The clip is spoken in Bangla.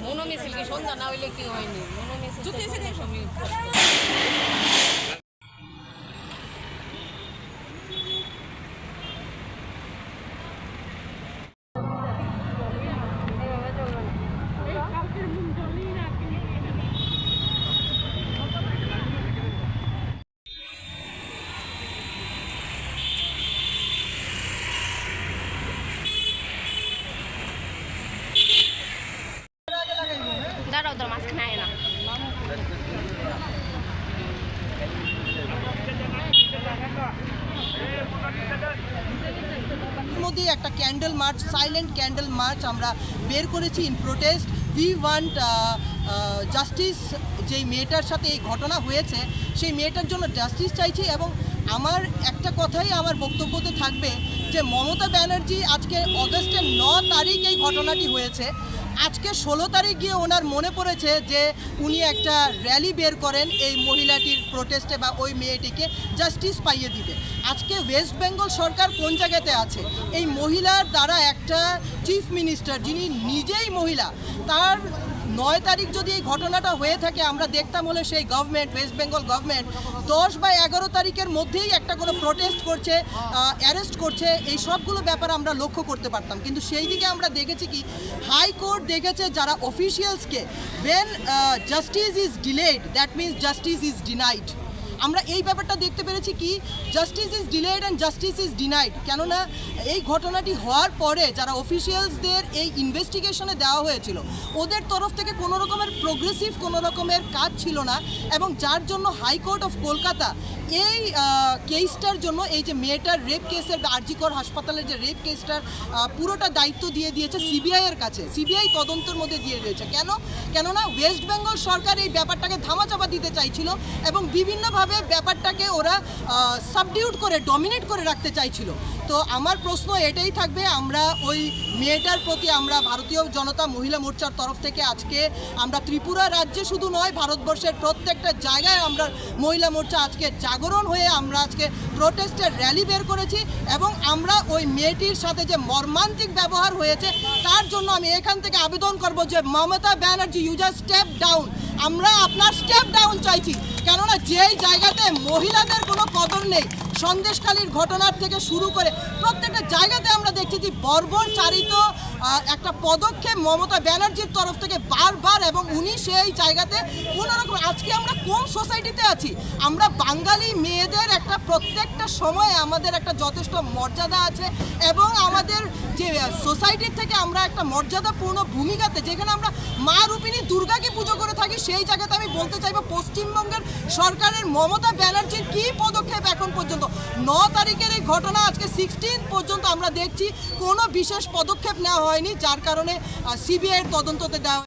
মনো মিছিল কি সন্ধ্যা না হইলে কি হয়নি? মনো মিছিল মধ্যে একটা candle march silent candle march আমরা বের করেছি in protest we want justice যেই মেয়েটার সাথে এই ঘটনা হয়েছে, সেই মেয়েটার জন্য জাস্টিস চাইছি এবং আমার একটা কথাই আমার বক্তব্যতে থাকবে যে মমতা ব্যানার্জি আজকে অগস্টের ন তারিখ এই ঘটনাটি হয়েছে। আজকে ষোলো তারিখ গিয়ে ওনার মনে পড়েছে যে উনি একটা র্যালি বের করেন এই মহিলাটির প্রোটেস্টে বা ওই মেয়েটিকে জাস্টিস পাইয়ে দিতে। আজকে ওয়েস্ট বেঙ্গল সরকার কোন জায়গাতে আছে? এই মহিলার দ্বারা একটা চিফ মিনিস্টার যিনি নিজেই মহিলা, তার নয় তারিখ যদি এই ঘটনাটা হয়ে থাকে, আমরা দেখতাম হলে সেই গভর্নমেন্ট ওয়েস্ট বেঙ্গল গভর্নমেন্ট দশ বা এগারো তারিখের মধ্যেই একটা কোনো প্রোটেস্ট করছে অ্যারেস্ট করছে, এই সবগুলো ব্যাপার আমরা লক্ষ্য করতে পারতাম। কিন্তু সেই দিকে আমরা দেখেছি কি হাইকোর্ট দেখেছে যারা অফিসিয়ালসকে when justice is delayed that means justice is denied আমরা এই ব্যাপারটা দেখতে পেরেছি কি justice is delayed and justice is denied কেননা, এই ঘটনাটি হওয়ার পরে যারা অফিসিয়ালসদের এই ইনভেস্টিগেশনে দেওয়া হয়েছিল, ওদের তরফ থেকে কোনো রকমের প্রোগ্রেসিভ কোনো রকমের কাজ ছিল না এবং যার জন্য হাইকোর্ট অফ কলকাতা এই কেসটার জন্য এই যে মেয়েটার রেপ কেসের আর্জিকর হাসপাতালের যে রেপ কেসটার পুরোটা দায়িত্ব দিয়ে দিয়েছে সিবিআইয়ের কাছে। সিবিআই তদন্তের মধ্যে দিয়ে দিয়েছে কেন? কেননা ওয়েস্ট বেঙ্গল সরকার এই ব্যাপারটাকে ধামাচাপা দিতে চাইছিল এবং বিভিন্নভাবে ব্যাপারটাকে ওরা সাবডিউট করে ডমিনেট করে রাখতে চাইছিল। তো আমার প্রশ্ন এটাই থাকবে, আমরা ওই মেয়েটার প্রতি আমরা ভারতীয় জনতা মহিলা মোর্চার তরফ থেকে আজকে আমরা ত্রিপুরা রাজ্যে শুধু নয়, ভারতবর্ষের প্রত্যেকটা জায়গায় আমরা মহিলা মোর্চা আজকে জাগরণ হয়ে আমরা আজকে প্রোটেস্টের র্যালি বের করেছি এবং আমরা ওই মেয়েটির সাথে যে মর্মান্তিক ব্যবহার হয়েছে, তার জন্য আমি এখান থেকে আবেদন করব যে মমতা ব্যানার্জি ইউজার স্টেপ ডাউন আমরা আপনার স্টেপ ডাউন চাইছি। কেননা যেই জায়গাতে মহিলাদের কোনো কদর নেই সন্দেশকালীর ঘটনার থেকে শুরু করে প্রত্যেকটা জায়গাতে আমরা দেখছি যে বর্বর চারিত একটা পদক্ষেপ মমতা ব্যানার্জির তরফ থেকে বারবার এবং উনি সেই জায়গাতে কোনো রকম আজকে আমরা কোন সোসাইটিতে আছি? আমরা বাঙালি মেয়েদের একটা প্রত্যেকটা সময়ে আমাদের একটা যথেষ্ট মর্যাদা আছে এবং আমাদের যে সোসাইটির থেকে আমরা একটা মর্যাদাপূর্ণ ভূমিকাতে যেখানে আমরা মা রূপিণী দুর্গাকে পুজো করে থাকি, সেই জায়গাতে আমি বলতে চাইব পশ্চিমবঙ্গের সরকারের মমতা ব্যানার্জির কী পদক্ষেপ এখন পর্যন্ত? ন তারিখের এই ঘটনা আজকে সিক্সটিন পর্যন্ত আমরা দেখছি, কোনো বিশেষ পদক্ষেপ নেওয়া হয়নি, যার কারণে সিবিআইয়ের তদন্ততে দেওয়া